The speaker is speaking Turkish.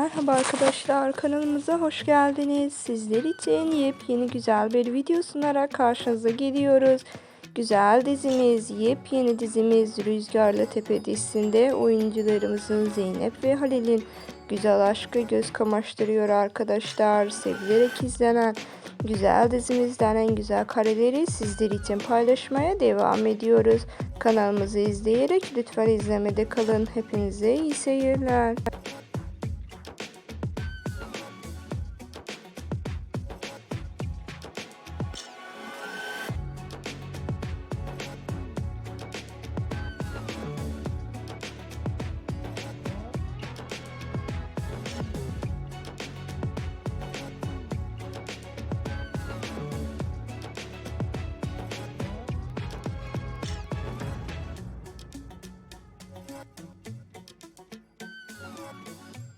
Merhaba arkadaşlar kanalımıza hoş geldiniz. Sizler için yepyeni güzel bir video sunarak karşınıza geliyoruz. Güzel dizimiz, yepyeni dizimiz Rüzgarla Tepe dizisinde oyuncularımızın Zeynep ve Halil'in güzel aşkı göz kamaştırıyor arkadaşlar. Sevilerek izlenen güzel dizimizden en güzel kareleri sizler için paylaşmaya devam ediyoruz. Kanalımızı izleyerek lütfen izlemede kalın. Hepinize iyi seyirler. up.